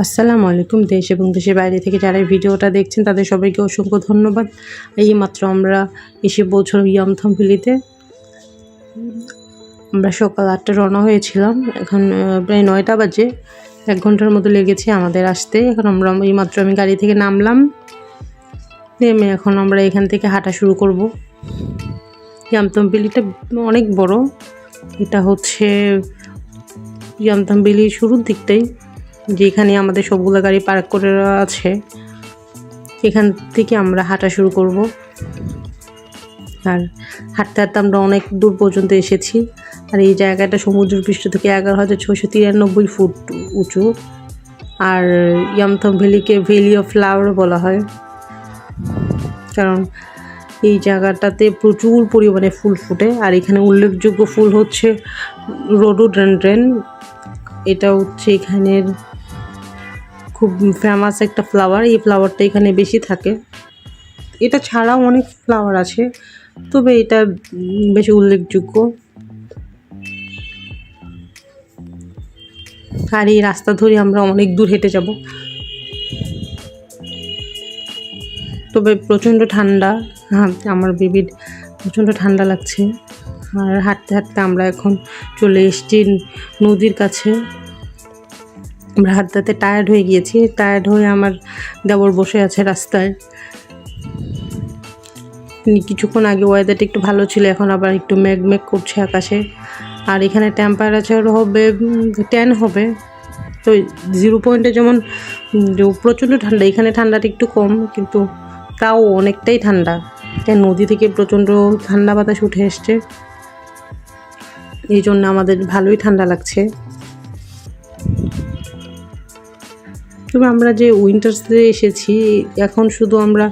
আসসালামু আলাইকুম, দেশ এবং দেশের বাইরে থেকে যারা ভিডিওটা দেখছেন, তাদের সবাইকে অসংখ্য ধন্যবাদ। এই মাত্র আমরা এসে পৌঁছলাম ইয়ামথাম ভ্যালিতে। আমরা সকাল আটটা রওনা হয়েছিলাম। এখন প্রায় নয়টা বাজে। এক ঘণ্টার মতো লেগেছে আমাদের আসতে। এখন আমরা এই মাত্র আমি গাড়ি থেকে নামলাম। নেমে এখন আমরা এখান থেকে হাঁটা শুরু করব। ইয়ামথাম ভ্যালিটা অনেক বড়। এটা হচ্ছে ইয়ামথাম ভ্যালির শুরুর দিকটাই। যেখানে আমাদের সবগুলো গাড়ি পার্ক করে আছে, এখান থেকে আমরা হাঁটা শুরু করব। আর হাঁটতে হাঁটতে আমরা অনেক দূর পর্যন্ত এসেছি। আর এই জায়গাটা সমুদ্র পৃষ্ঠ থেকে এগারো হাজার ছশো তিরানব্বই ফুট উঁচু, আর ইয়ামথম ভ্যালিকে ভ্যালি অফ ফ্লাওয়ার বলা হয়। কারণ এই জায়গাটাতে প্রচুর পরিমাণে ফুল ফুটে, আর এখানে উল্লেখযোগ্য ফুল হচ্ছে রোডোডেন্ড্রেন। এটা হচ্ছে এখানের খুব ফেমাস একটা ফ্লাওয়ার এই ফ্লাওয়ারটা এখানে বেশি থাকে। এটা ছাড়াও অনেক ফ্লাওয়ার আছে, তবে এটা বেশি উল্লেখযোগ্য। আর এই রাস্তা ধরে আমরা অনেক দূর হেঁটে যাব। তবে প্রচণ্ড ঠান্ডা হ্যাঁ আমার বেবির প্রচণ্ড ঠান্ডা লাগছে। আর হাঁটতে হাঁটতে আমরা এখন চলে এসেছি নদীর কাছে। আমরা হাঁটতে টায়ার্ড হয়ে গিয়েছি টায়ার্ড হয়ে আমার দেবর বসে আছে রাস্তায়। কিছুক্ষণ আগে ওয়েদারটা একটু ভালো ছিল, এখন আবার একটু মেঘ মেঘ করছে আকাশে। আর এখানে টেম্পারেচার হবে টেন হবে। তো জিরো পয়েন্টে যেমন প্রচণ্ড ঠান্ডা, এখানে ঠান্ডাটা একটু কম, কিন্তু তাও অনেকটাই ঠান্ডা। তাই নদী থেকে প্রচণ্ড ঠান্ডা বাতাস উঠে এসছে। এই জন্য আমাদের ভালোই ঠান্ডা লাগছে। তবে আমরা যে উইন্টার্সে এসেছি, এখন শুধু আমরা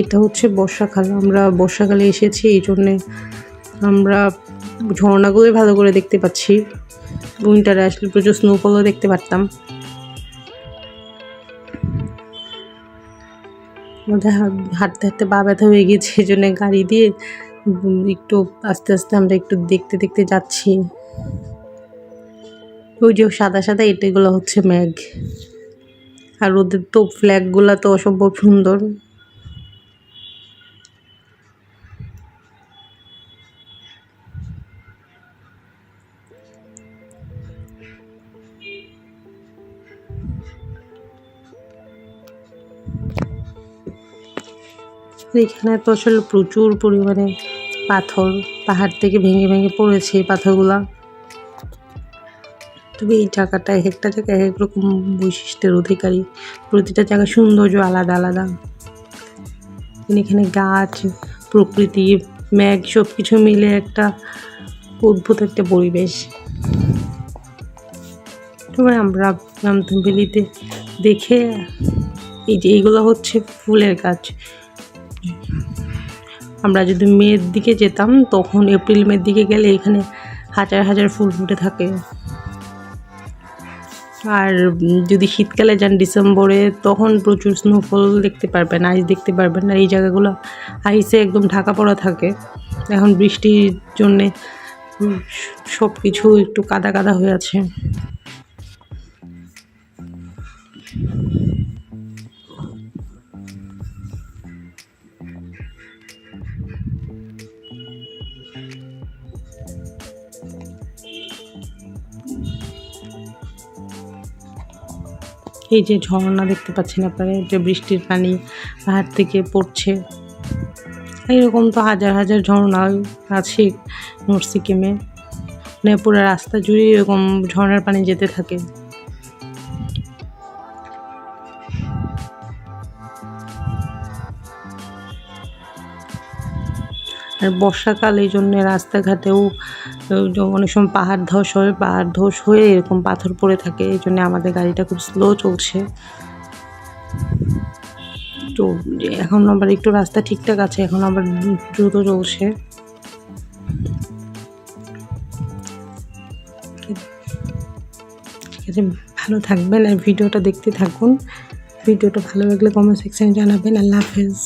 এটা হচ্ছে বর্ষাকাল। আমরা বর্ষাকালে এসেছি, এই জন্যে আমরা ঝর্ণাগুলোই ভালো করে দেখতে পাচ্ছি। উইন্টারে আসলে প্রচুর স্নোফলও দেখতে পারতাম। আমাদের হাঁটতে হাঁটতে পা ব্যথা হয়ে গেছে এই জন্য গাড়ি দিয়ে একটু আস্তে আস্তে আমরা একটু দেখতে দেখতে যাচ্ছি। ওই যে সাদা সাদা এটাগুলো হচ্ছে ম্যাগ আর ওদের তো ফ্ল্যাগগুলো তো অসম্ভব সুন্দর। এখানে তো আসলে প্রচুর পরিমাণে পাথর, পাহাড় থেকে ভেঙে ভেঙে পড়েছে এই পাথরগুলা। তবে এই জায়গাটা এক একটা জায়গায় এক এক রকম বৈশিষ্ট্যের অধিকারী। প্রতিটা জায়গা সৌন্দর্য আলাদা আলাদা। এখানে গাছ, প্রকৃতি ম্যাগ সব কিছু মিলে একটা অদ্ভুত একটা পরিবেশ। তবে আমরা ভ্যালিতে দেখে এই যে এইগুলো হচ্ছে ফুলের গাছ। আমরা যদি মেয়ের দিকে যেতাম, তখন এপ্রিল, মের দিকে গেলে এখানে হাজার হাজার ফুল ফুটে থাকে। আর যদি শীতকালে যান ডিসেম্বরে, তখন প্রচুর স্নোফল দেখতে পারবেন আইস দেখতে পারবেন আর এই জায়গাগুলো আইসে একদম ঢাকা পড়া থাকে। এখন বৃষ্টির জন্যে সব কিছু একটু কাদা কাদা হয়ে আছে। এই যে ঝর্ণা দেখতে পাচ্ছেন আপনারা যে বৃষ্টির পানি পাহাড় থেকে পড়ছে। এইরকম তো হাজার হাজার ঝর্ণা আছে নর্থ সিকিমে। মানে পুরো রাস্তা জুড়ে এরকম ঝর্ণার পানি যেতে থাকে। আর বর্ষাকাল এই জন্য রাস্তাঘাটেও অনেক সময় পাহাড় ধস হয়, পাহাড় ধস হয়ে এরকম পাথর পড়ে থাকে, এই জন্য আমাদের গাড়িটা খুব স্লো চলছে। তো এখন আবার একটু রাস্তা ঠিকঠাক আছে, এখন আবার দ্রুত চলছে। ঠিক আছে, ভালো থাকবেন আর ভিডিওটা দেখতে থাকুন। ভিডিওটা ভালো লাগলে কমেন্ট সেকশানে জানাবেন। আল্লাহ হাফেজ।